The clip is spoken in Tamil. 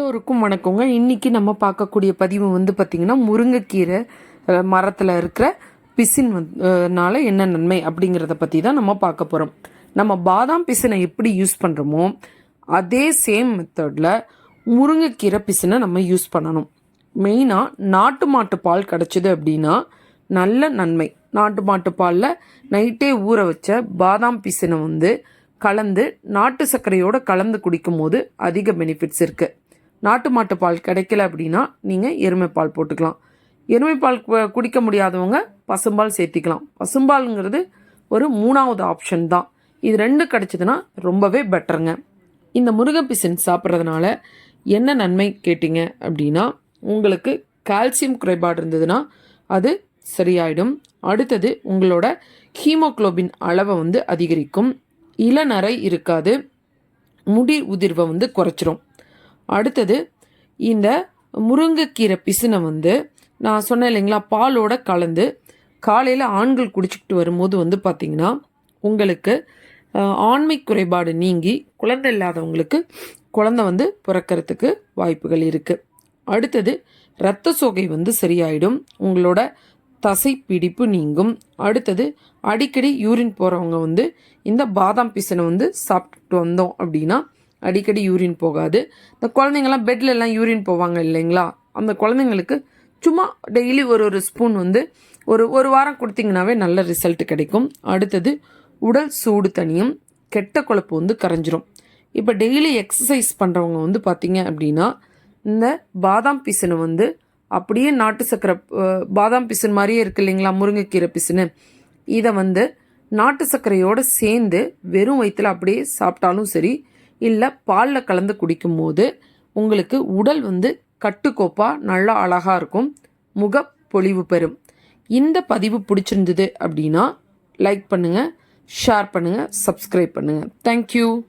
எல்லோருக்கும் வணக்கங்க. இன்னைக்கு நம்ம பார்க்கக்கூடிய பதிவு வந்து பார்த்திங்கன்னா முருங்கைக்கீரை மரத்தில் இருக்கிற பிசின் வந்து என்ன நன்மை அப்படிங்கிறத பற்றி தான் நம்ம பார்க்க போகிறோம் நம்ம பாதாம் பிசினை எப்படி யூஸ் பண்ணுறோமோ அதே சேம் மெத்தடில் முருங்கைக்கீரை பிசினை நம்ம யூஸ் பண்ணணும். மெயினாக நாட்டு மாட்டு பால் கிடச்சிது அப்படின்னா நல்ல நன்மை. நாட்டு மாட்டு பாலில் நைட்டே ஊற வச்ச பாதாம் பிசினை வந்து கலந்து நாட்டு சர்க்கரையோடு கலந்து குடிக்கும்போது அதிக பெனிஃபிட்ஸ் இருக்குது நாட்டு மாட்டு பால் கிடைக்கல அப்படின்னா நீங்கள் எருமை பால் போட்டுக்கலாம். எருமை பால் கு- குடிக்க முடியாதவங்க பசும்பால் சேர்த்திக்கலாம். பசும்பாலுங்கிறது ஒரு மூணாவது ஆப்ஷன் தான். இது ரெண்டு கிடச்சிதுன்னா ரொம்பவே பெட்டருங்க இந்த முருகப்பிசன் சாப்பிட்றதுனால என்ன நன்மை கேட்டிங்க அப்படின்னா உங்களுக்கு கால்சியம் குறைபாடு இருந்ததுன்னா அது சரியாயிடும். அடுத்தது உங்களோட ஹீமோகுளோபின் அளவை வந்து அதிகரிக்கும். இளநரை இருக்காது. முடி உதிர்வை வந்து குறைச்சிரும். அடுத்தது இந்த முருங்கைக்கீரை பிசுனை வந்து நான் சொன்னேன் இல்லைங்களா பாலோட கலந்து காலையில் ஆண்கள் குடிச்சிக்கிட்டு வரும்போது வந்து பார்த்திங்கன்னா உங்களுக்கு ஆண்மை குறைபாடு நீங்கி குழந்தை இல்லாதவங்களுக்கு குழந்தை வந்து பிறக்கறதுக்கு வாய்ப்புகள் இருக்குது அடுத்தது இரத்த சோகை வந்து சரியாயிடும் உங்களோட தசை பிடிப்பு நீங்கும். அடுத்தது அடிக்கடி யூரின் போகிறவங்க வந்து இந்த பாதாம் பிசனை வந்து சாப்பிட்டு வந்தோம் அப்படின்னா அடிக்கடி யூரின் போகாது. இந்த குழந்தைங்கள்லாம் பெட்லெல்லாம் யூரின் போவாங்க இல்லைங்களா? அந்த குழந்தைங்களுக்கு சும்மா டெய்லி ஒரு ஒரு ஸ்பூன் வந்து ஒரு ஒரு வாரம் கொடுத்தீங்கனாவே நல்ல ரிசல்ட் கிடைக்கும். அடுத்தது உடல் சூடு தனியும் கெட்ட கொழுப்பு வந்து கரைஞ்சிரும். இப்போ டெய்லி எக்ஸசைஸ் பண்ணுறவங்க வந்து பார்த்தீங்க அப்படின்னா இந்த பாதாம் பிசினை வந்து அப்படியே நாட்டு சக்கரை பாதாம் பிசின் மாதிரியே இருக்கு இல்லைங்களா? முருங்கைக்கீரை பிசினு. இதை வந்து நாட்டு சர்க்கரையோடு சேர்ந்து வெறும் வயிற்றில் அப்படியே சாப்பிட்டாலும் சரி இல்லை பாலில் கலந்து குடிக்கும்போது உங்களுக்கு உடல் வந்து கட்டுக்கோப்பாக நல்லா அழகாக இருக்கும். முக பொலிவு பெறும். இந்த பதிவு பிடிச்சிருந்தது அப்படின்னா லைக் பண்ணுங்கள் ஷேர் பண்ணுங்கள் சப்ஸ்கிரைப் பண்ணுங்கள் தேங்க்யூ